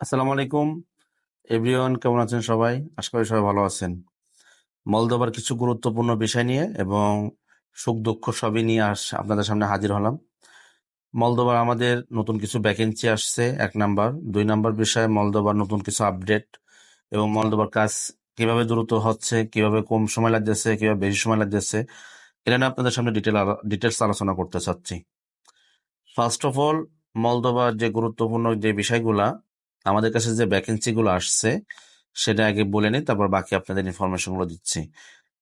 আসসালামু আলাইকুম। এভরিওয়ান, কেমন আছেন সবাই? আশা করি সবাই ভালো আছেন। মলদোবার কিছু গুরুত্বপূর্ণ বিষয় নিয়ে এবং সুখ দুঃখ সবই নিয়ে আস আপনাদের সামনে হাজির হলাম। মলদোবার আমাদের নতুন কিছু ভ্যাকেন্সি আসছে, এক নাম্বার। দুই নাম্বার বিষয়ে মলদোবার নতুন কিছু আপডেট এবং মলদোবার কাজ কীভাবে দ্রুত হচ্ছে, কীভাবে কম সময় লাগতেছে, কীভাবে বেশি সময় লাগতেছে, এটা নিয়ে আপনাদের সামনে ডিটেল ডিটেলস আলোচনা করতে চাচ্ছি। ফার্স্ট অফ অল মলদোবার যে গুরুত্বপূর্ণ যে বিষয়গুলা আমাদের কাছে যে ভ্যাকেন্সিগুলো আসছে, সেটা আগে বলে নিই, তারপর বাকি আপনাদের ইনফরমেশনগুলো দিচ্ছি।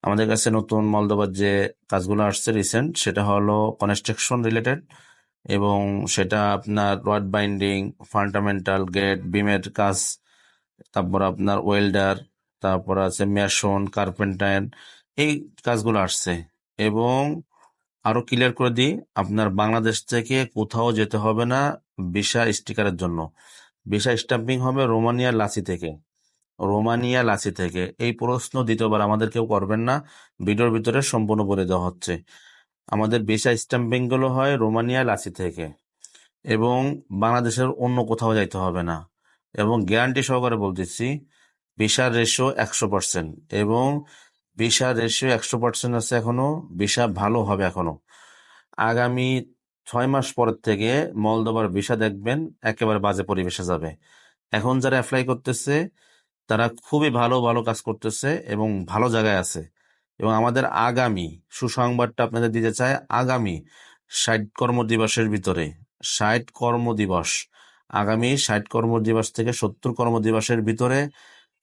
আমাদের কাছে নতুন মলদোবার যে কাজগুলো আসছে রিসেন্ট সেটা হলো কনস্ট্রাকশন রিলেটেড এবং সেটা আপনার রড বাইন্ডিং ফান্ডামেন্টাল গেট বিমের কাজ, তারপর আপনার ওয়েল্ডার তারপর আছে মেশন কার্পেন্টার এই কাজগুলো আসছে। এবং আরও ক্লিয়ার করে দিই, আপনার বাংলাদেশ থেকে কোথাও যেতে হবে না ভিসা স্টিকারের জন্য। ভিসা স্টাম্পিং হবে রোমানিয়া লাসি থেকে। রোমানিয়া লাসি থেকে। এই প্রশ্ন দ্বিতীয়বার আমাদের কেউ করবেন না। ভিডিওর ভিতরে সম্পূর্ণ বলে দেওয়া হচ্ছে। আমাদের ভিসা স্টাম্পিংগুলো হয় রোমানিয়া লাসি থেকে এবং বাংলাদেশের অন্য কোথাও যাইতে হবে না। এবং গ্যারান্টি সহকারে বলতেছি, ভিসার রেশিও একশো পার্সেন্ট এবং ভিসার রেশিও একশো পার্সেন্ট আছে এখনও। ভিসা ভালো হবে এখনও। আগামী ছয় মাস পরের থেকে মলদোবার ভিসা দেখবেন, একেবারে বাজে পরিবেশে যাবে। এখন যারা অ্যাপ্লাই করতেছে, তারা খুবই ভালো ভালো কাজ করতেছে এবং ভালো জায়গায় আছে। এবং আমাদের আগামী সুসংবাদটা আপনাদের দিতে চায় আগামী ষাট কর্মদিবসের ভিতরে। ষাট কর্মদিবস। আগামী ষাট কর্মদিবস থেকে সত্তর কর্মদিবসের ভিতরে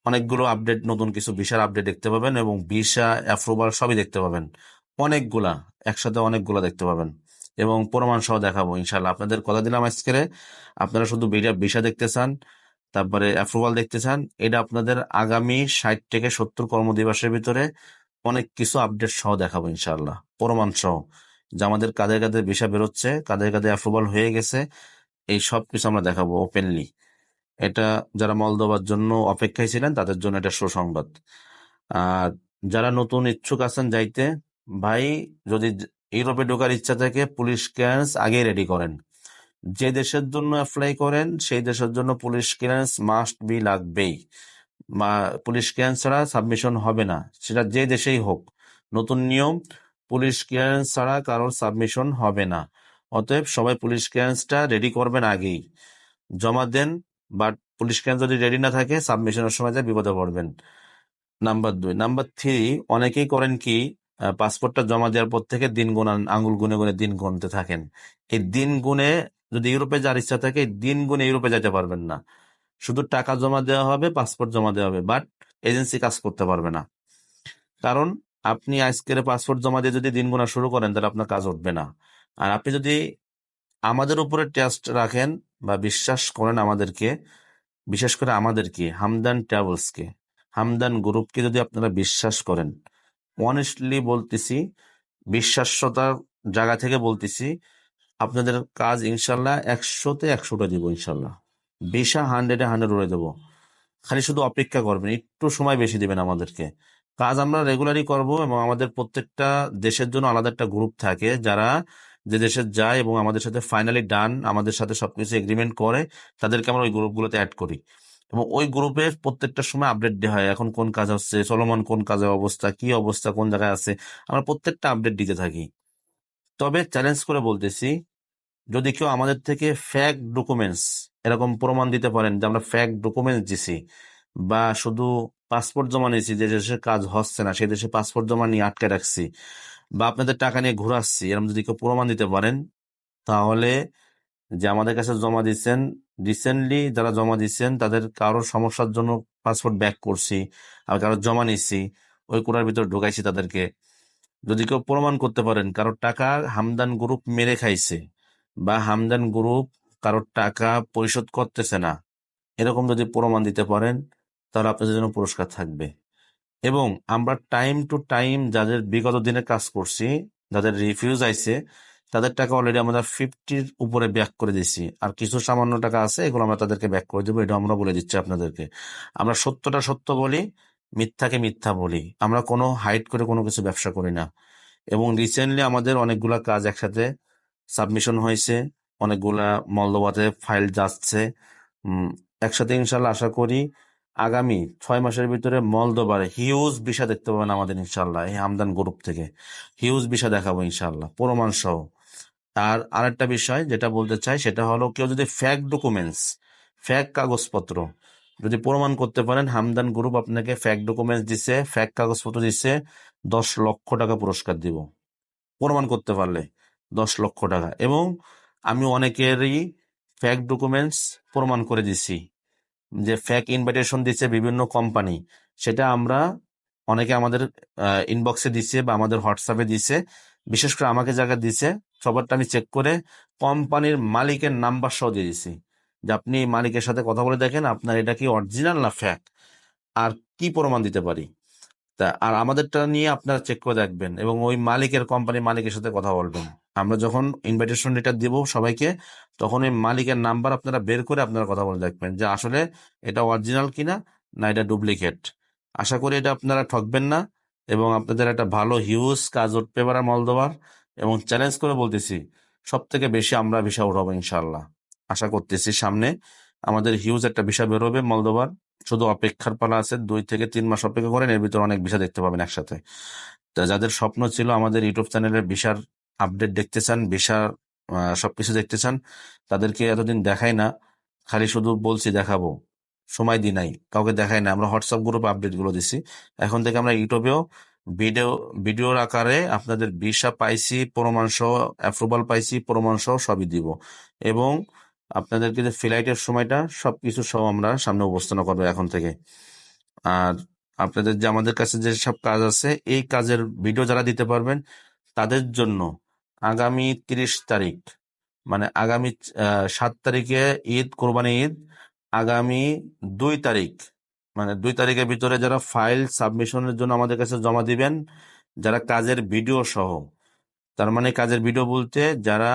অনেকগুলো আপডেট নতুন কিছু ভিসার আপডেট দেখতে পাবেন এবং ভিসা অ্যাপ্রুভাল সবই দেখতে পাবেন। অনেকগুলা, একসাথে অনেকগুলা দেখতে পাবেন। এবং প্রমাণ সহ দেখাবো ইনশাল্লাহ আপনাদের কথা দিলাম আজকে আপনারা শুধু ভিসা দেখতে চান, তারপরে অ্যাপ্রুভাল দেখতে চান, এটা আপনাদের আগামী ষাট থেকে সত্তর কর্মদিবসের ভিতরে অনেক কিছু আপডেট সহ দেখাবো ইনশাল্লাহ প্রমাণ সহ যে আমাদের কাদের কাদের ভিসা বেরোচ্ছে কাদের কাদের অ্যাপ্রুভাল হয়ে গেছে, এই সব কিছু আমরা দেখাবো ওপেনলি এটা যারা মলদোবার জন্য অপেক্ষায় ছিলেন, তাদের জন্য এটা সুসংবাদ। আর যারা নতুন ইচ্ছুক আছেন যাইতে, ভাই, যদি ইউরোপে ঢোকার ইচ্ছা থাকে পুলিশ ক্লিয়ারেন্স আগেই রেডি করেন। যে দেশের জন্য অ্যাপ্লাই করেন, সেই দেশের জন্য পুলিশ ক্লিয়ারেন্স মাস্ট বি লাগবেই। পুলিশ ক্লিয়ারেন্স ছাড়া সাবমিশন হবে না। সেটা যে দেশেই হোক। নতুন নিয়ম, পুলিশ ক্লিয়ারেন্স ছাড়া কারোর সাবমিশন হবে না। অতএব সবাই পুলিশ ক্লিয়ারেন্সটা রেডি করবেন আগেই। জমা দেন বাট পুলিশ ক্লিয়ারেন্স যদি রেডি না থাকে সাবমিশনের সময় যা বিপদে পড়বেন। নাম্বার দুই। নাম্বার থ্রি অনেকেই করেন কি পাসপোর্টটা জমা দেওয়ার পর থেকে দিন গুনান আঙুল গুনে গুনে দিন গুনতে থাকেন। এই দিন গুনে যদি ইউরোপে যার ইচ্ছা থাকে, দিন গুনে ইউরোপে যেতে পারবেন না। শুধু টাকা জমা দেওয়া হবে, পাসপোর্ট জমা দেওয়া হবে, বাট এজেন্সি কাজ করতে পারবে না। কারণ আপনি আজকের পাসপোর্ট জমা দিয়ে যদি দিন গোনা শুরু করেন, তাহলে আপনার কাজ উঠবে না। আর আপনি যদি আমাদের উপরে টেস্ট রাখেন বা বিশ্বাস করেন আমাদেরকে, বিশেষ করে আমাদেরকে, হামদান ট্রাভেলসকে, হামদান গ্রুপকে যদি আপনারা বিশ্বাস করেন অনেস্টলি বলতেছি, বিশ্বাসতার জায়গা থেকে বলতেছি, আপনাদের কাজ ইনশাল্লাহ একশোতে একশোটা দিব ইনশাল্লাহ। বেশা হান্ড্রেডে হান্ড্রেড উড়ে দেবো। খালি শুধু অপেক্ষা করবেন, একটু সময় বেশি দেবেন আমাদেরকে। কাজ আমরা রেগুলারই করব এবং আমাদের প্রত্যেকটা দেশের জন্য আলাদা একটা গ্রুপ থাকে, যারা যে দেশে যায় এবং আমাদের সাথে ফাইনালি ডান আমাদের সাথে সবকিছু এগ্রিমেন্ট করে, তাদেরকে আমরা ওই গ্রুপগুলোতে অ্যাড করি। এবং ওই গ্রুপে প্রত্যেকটা সময় আপডেট দেওয়া হয়। এখন কোন কাজ হচ্ছে? চলমান কোন কাজের অবস্থা? কি অবস্থা? কোন জায়গায় আছে? আমরা প্রত্যেকটা আপডেট দিতে থাকি। তবে চ্যালেঞ্জ করে বলতেছি, যদি কেউ আমাদের থেকে ফ্যাক ডকুমেন্টস এরকম প্রমাণ দিতে পারেন যে আমরা ফ্যাক ডকুমেন্টস দিছি বা শুধু পাসপোর্ট জমা নিয়েছি যে দেশে কাজ হচ্ছে না, সেই দেশে পাসপোর্ট জমা নিয়ে আটকে রাখছি বা আপনাদের টাকা নিয়ে ঘুরাচ্ছি, এরকম যদি কেউ প্রমাণ দিতে পারেন, তাহলে যে আমাদের কাছে জমা দিচ্ছেন রিসেন্টলি যারা জমা দিচ্ছেন তাদের কারোর সমস্যার জন্য পাসপোর্ট ব্যাক করছি আর কারোর জমা নিচ্ছি ওই কোটার ভিতর ঢুকাইছি তাদেরকে। যদি কেউ প্রমাণ করতে পারেন কারোর টাকা হামদান গ্রুপ মেরে খাইছে বা হামদান গ্রুপ কারোর টাকা পরিশোধ করতেছে না, এরকম যদি প্রমাণ দিতে পারেন, তাহলে আপনাদের জন্য পুরস্কার থাকবে। এবং আমরা টাইম টু টাইম যাদের বিগত দিনে কাজ করছি, যাদের রিফিউজ আইছে তাদের টাকা অলরেডি আমরা ফিফটির উপরে ব্যাক করে দিচ্ছি আর কিছু সামান্য টাকা আছে, এগুলো আমরা তাদেরকে ব্যাক করে দেবো, এটা আমরা বলে দিচ্ছি আপনাদেরকে। আমরা সত্যটা সত্য বলি, মিথ্যাকে মিথ্যা বলি। আমরা কোনো হাইট করে কোনো কিছু ব্যবসা করি না। এবং রিসেন্টলি আমাদের অনেকগুলা কাজ একসাথে সাবমিশন হয়েছে, অনেকগুলা মল্লবাদে ফাইল যাচ্ছে। একসাথে ইনশাল্লাহ আশা করি আগামী ছয় মাসের ভিতরে মলদোবার হিউজ বিষা দেখতে পাবেন আমাদের ইনশাল্লাহ, এই হামদান গ্রুপ থেকে। হিউজ বিষা দেখাবো ইনশাল্লাহ, প্রমাণ সহ। আর আরেকটা বিষয় যেটা বলতে চাই সেটা হলো কেউ যদি ফ্যাক ডকুমেন্টস ফ্যাক কাগজপত্র যদি প্রমাণ করতে পারেন, হামদান গ্রুপ আপনাকে ফ্যাক ডকুমেন্টস দিছে ফ্যাক কাগজপত্র দিচ্ছে দশ লক্ষ টাকা পুরস্কার দিব। প্রমাণ করতে পারলে দশ লক্ষ টাকা। এবং আমি অনেকেরই ফ্যাক ডকুমেন্টস প্রমাণ করে দিছি, যে ফ্যাক ইনভাইটেশন দিচ্ছে বিভিন্ন কোম্পানি সেটা আমরা অনেকে আমাদের ইনবক্সে দিছে বা আমাদের হোয়াটসঅ্যাপে দিছে। বিশেষ করে আমাকে জায়গা দিছে সবারটা আমি চেক করে কোম্পানির মালিকের নাম্বার সহ দিয়ে দিছি। যে আপনি মালিকের সাথে কথা বলে দেখেন আপনার এটা কি অরিজিনাল না ফ্যাক আর কি প্রমাণ দিতে পারি? তা, আর আমাদেরটা নিয়ে আপনারা চেক করে দেখবেন এবং ওই মালিকের কোম্পানির মালিকের সাথে কথা বলবেন। আমরা যখন ইনভাইটেশন লেটার দিব সবাইকে, তখন ওই মালিকের নাম্বার আপনারা বের করে আপনারা কথা বলে দেখবেন যে আসলে এটা অরিজিনাল কিনা না এটা ডুপ্লিকেট আশা করি এটা আপনারা ঠকবেন না এবং আপনাদের একটা ভালো হিউজ কাজ উঠবে পারে মলদোবার এবং চ্যালেঞ্জ করে বলতেছি সব থেকে বেশি আমরা ভিসা উঠাবো ইনশাল্লাহ আশা করতেছি সামনে আমাদের হিউজ একটা ভিসা বেরোবে মলদোবার শুধু অপেক্ষার পালা আছে, দুই থেকে তিন মাস অপেক্ষা করেন, এর ভিতরে অনেক ভিসা দেখতে পাবেন একসাথে। যাদের স্বপ্ন ছিল আমাদের ইউটিউব চ্যানেলের ভিসার আপডেট দেখতে চান ভিসা সবকিছু দেখতে চান, তাদেরকে এতদিন দেখাই না, খালি শুধু বলছি দেখাবো। সময় দিই নাই, কাউকে দেখাই না, আমরা হোয়াটসঅ্যাপ গ্রুপে আপডেটগুলো দিছি। এখন থেকে আমরা ইউটিউবেও ভিডিও, ভিডিওর আকারে আপনাদের ভিসা পাইছি প্রমাণ সহ অ্যাপ্রুভাল পাইছি প্রমাণ সহ সবই দিব। এবং আপনাদেরকে যে ফ্লাইটের সময়টা সব কিছু সব আমরা সামনে উপস্থাপনা করব এখন থেকে। আর আপনাদের যে আমাদের কাছে যে সব কাজ আছে, এই কাজের ভিডিও যারা দিতে পারবেন, তাদের জন্য আগামী তিরিশ তারিখ মানে আগামী সাত তারিখে ঈদ, কোরবানি ঈদ, আগামী দুই তারিখ মানে দুই তারিখের ভিতরে যারা ফাইল সাবমিশনের জন্য আমাদের কাছে জমা দিবেন, যারা কাজের ভিডিও সহ। তার মানে কাজের ভিডিও বলতে যারা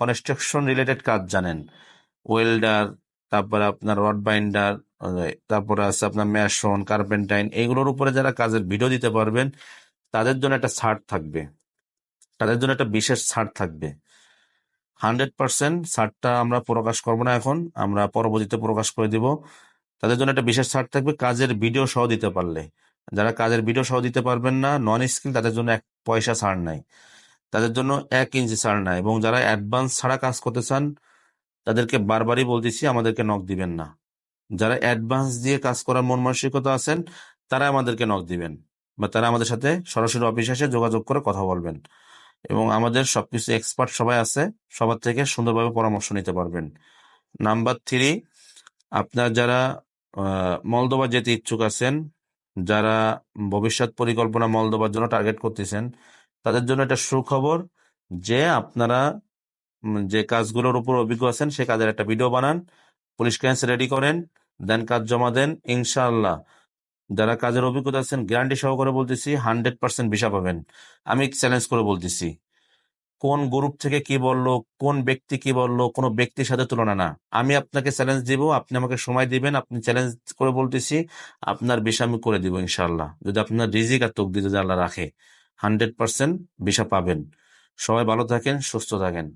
কনস্ট্রাকশন রিলেটেড কাজ জানেন ওয়েল্ডার তারপরে আপনার রড বাইন্ডার তারপরে আছে আপনার ম্যাশন কার্পেন্টাইন এগুলোর উপরে যারা কাজের ভিডিও দিতে পারবেন, তাদের জন্য একটা ছাড় থাকবে। তাদের জন্য একটা বিশেষ ছাড় থাকবে। হান্ড্রেড পার্সেন্ট ছাড়টা আমরা প্রকাশ করব না এখন, আমরা পরবর্তীতে প্রকাশ করে দিব। তাদের জন্য একটা বিশেষ ছাড় থাকবে, কাজের ভিডিও সহ দিতে পারলে। যারা কাজের ভিডিও সহ দিতে পারবেন না নন স্কিল তাদের জন্য এক পয়সা ছাড় নাই। তাদের জন্য এক ইঞ্চি ছাড় নাই এবং যারা অ্যাডভান্স ছাড়া কাজ করতে চান, তাদেরকে বারবারই বলতেছি, আমাদেরকে নক দিবেন না। যারা অ্যাডভান্স দিয়ে কাজ করার মন মানসিকতা আছেন, তারা আমাদেরকে নক দিবেন বা তারা আমাদের সাথে সরাসরি অফিসে এসে যোগাযোগ করে কথা বলবেন এবং আমাদের সবকিছু এক্সপার্ট সবাই আছে, সবার থেকে সুন্দরভাবে পরামর্শ নিতে পারবেন। নাম্বার থ্রি আপনার যারা মলদোবা যেতে ইচ্ছুক আছেন, যারা ভবিষ্যৎ পরিকল্পনা মলদোবার জন্য টার্গেট করতেছেন, তাদের জন্য একটা সুখবর যে আপনারা যে কাজগুলোর উপর অভিজ্ঞ আছেন, সে কাজের একটা ভিডিও বানান, পুলিশ ক্লিয়ারেন্স রেডি করেন দেন কাজ জমা দেন, ইনশাআল্লাহ। যারা কাজের অভিজ্ঞতা আছেন গ্যারান্টি সহকারে বলতেছি হান্ড্রেড পার্সেন্ট ভিসা পাবেন। আমি চ্যালেঞ্জ করে বলতেছি। কোন গ্রুপ থেকে কি বলল, কোন ব্যক্তি কি বলল, কোন ব্যক্তির সাথে তুলনা না। আমি আপনাকে চ্যালেঞ্জ দিব, আপনি আমাকে সময় দিবেন, আপনি চ্যালেঞ্জ করে বলতেছি, আপনার বিষ আমি করে দিব ইনশাল্লাহ যদি আপনার রিজিক আর তকদি যদি আল্লাহ রাখে হান্ড্রেড পার্সেন্ট বিষা পাবেন। সবাই ভালো থাকেন, সুস্থ থাকেন।